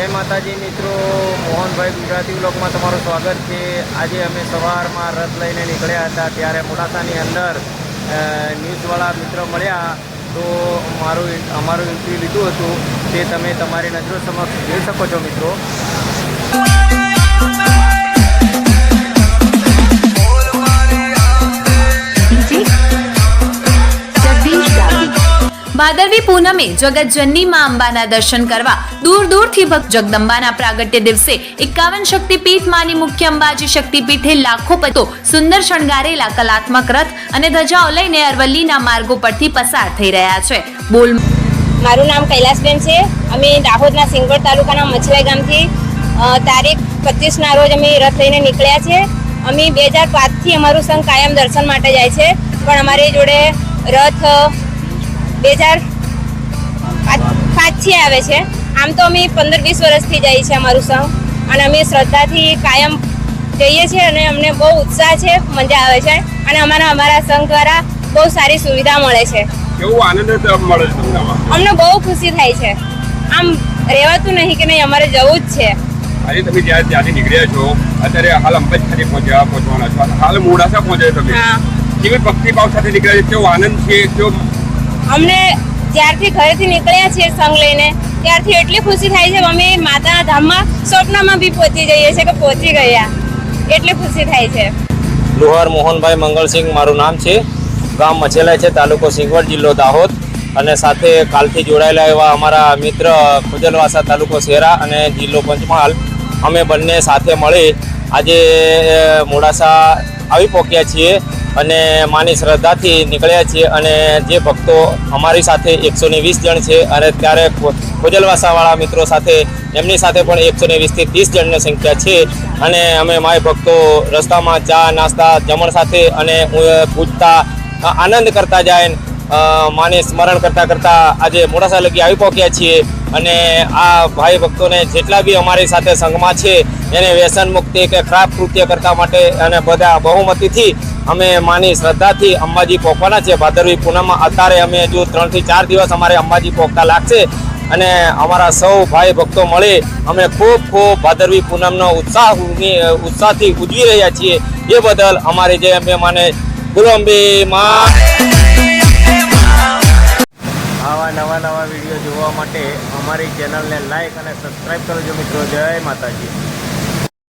જય માતાજી મિત્રો, મોહનભાઈ ગુજરાતી બ્લોગમાં તમારું સ્વાગત છે. આજે અમે સવારમાં રથ લઈને નીકળ્યા હતા ત્યારે મોડાસાની અંદર ન્યૂઝવાળા મિત્રો મળ્યા. તો મારું અમારું ઇન્ટરવ્યૂ લીધું હતું. તે તમે તમારી નજરો સમક્ષ જોઈ શકો છો મિત્રો. ભાદરવી પૂનમે જગતજનની માં અંબાના દર્શન કરવા દૂર દૂરથી ભક્ત જગદંબાના પ્રાગટ્ય દિવસે એકાવન શક્તિપીઠ માની મુખ્ય અંબાજી શક્તિપીઠે લાખો પતો સુંદર શણગારેલા કલાત્મક રથ અને ધજાઓ લઈને અરવલ્લીના માર્ગો પરથી પસાર થઈ રહ્યા છે. બોલ મારું નામ કૈલાસબેન છે. અમે દાહોદના સિંગોડ તાલુકાના મછવાઈ ગામથી તારીખ પચીસના રોજ અમે રથ લઈને નીકળ્યા છે અમે બે હજાર પાંચથી અમારું સંઘ કાયમ દર્શન માટે જાય છે. પણ અમારી જોડે રથ બે હજાર પાંચથી આવે છે. આમ તો અમે પંદર વીસ વર્ષથી જઈએ છીએ અમારું સંઘ. અને અમે શ્રદ્ધાથી કાયમ જઈએ છીએ અને અમને બહુ ઉત્સાહ છે મજા આવે છે. અને અમારા અમારા સંઘ દ્વારા બહુ સારી સુવિધા મળે છે. અમને બહુ ખુશી થાય છે. આમ રહેવાતું નહીં કે નહીં અમારે જવું જ છે. આજે તમે જ્યાં ત્યાંથી નીકળ્યા છો અત્યારે હાલ અંબાજી ખાતે પહોંચ્યા પહોંચવાના છો. હાલ મોડાસા પહોંચ્યા તમે. કેવી ભક્તિભાવ સાથે નીકળ્યા છે? કેવો આનંદ છે? કેવો અમને જ્યારથી ઘરેથી નીકળ્યા છીએ સંઘ લઈને, ત્યારથી એટલી ખુશી થાય છે, અમે માતાના ધામમાં સ્વપ્નમાં બી પહોંચી જઈએ છીએ કે પહોંચી ગયા. એટલી ખુશી થાય છે. લુહાર મોહનભાઈ મંગળસિંહ મારું નામ છે. ગામ મછેલા છે, તાલુકો સિંગવડ જિલ્લો દાહોદ. અને સાથે કાલથી જોડાયેલા એવા અમારા મિત્ર ખુજલવાસા તાલુકો શેરા અને જિલ્લો પંચમહાલ. અમે બંને સાથે મળી આજે મોડાસા આવી પહોંચ્યા છીએ. અને માની શ્રદ્ધાથી નીકળ્યા છીએ અને જે ભક્તો અમારી સાથે એકસો ને વીસ જણ છે અને ત્યારે ખોજલવાસાવાળા મિત્રો સાથે, એમની સાથે પણ એકસો ને વીસથી ત્રીસ જણની સંખ્યા છે. અને અમે માય ભક્તો રસ્તામાં ચા, નાસ્તા, જમણ સાથે અને પૂછતા આનંદ કરતા જાય માને સ્મરણ કરતા કરતા આજે મોડાસા લગી આવી પહોંચ્યા છીએ. અને આ ભાઈ ભક્તોને જેટલા બી અમારી સાથે સંઘમાં છે, એને વ્યસન મુક્તિ કે ખરાબ કૃત્ય કરતા માટે અને બધા બહુમતીથી અમે માની શ્રદ્ધાથી અંબાજી પહોંચવાના છે ભાદરવી પૂનમમાં અત્યારે અમે હજુ ત્રણથી ચાર દિવસ અમારે અંબાજી પહોંચતા લાગશે અને અમારા સૌ ભાઈ ભક્તો મળી અમે ખૂબ ખૂબ ભાદરવી પૂનમનો ઉત્સાહ ઉત્સાહથી ઉજવી રહ્યા છીએ. એ બદલ અમારે જે અમે માને. ગુલંબીમાં આવા નવા નવા વીડિયો જોવા માટે અમારી ચેનલને લાઈક અને સબસ્ક્રાઈબ કરજો મિત્રો. જય માતાજી.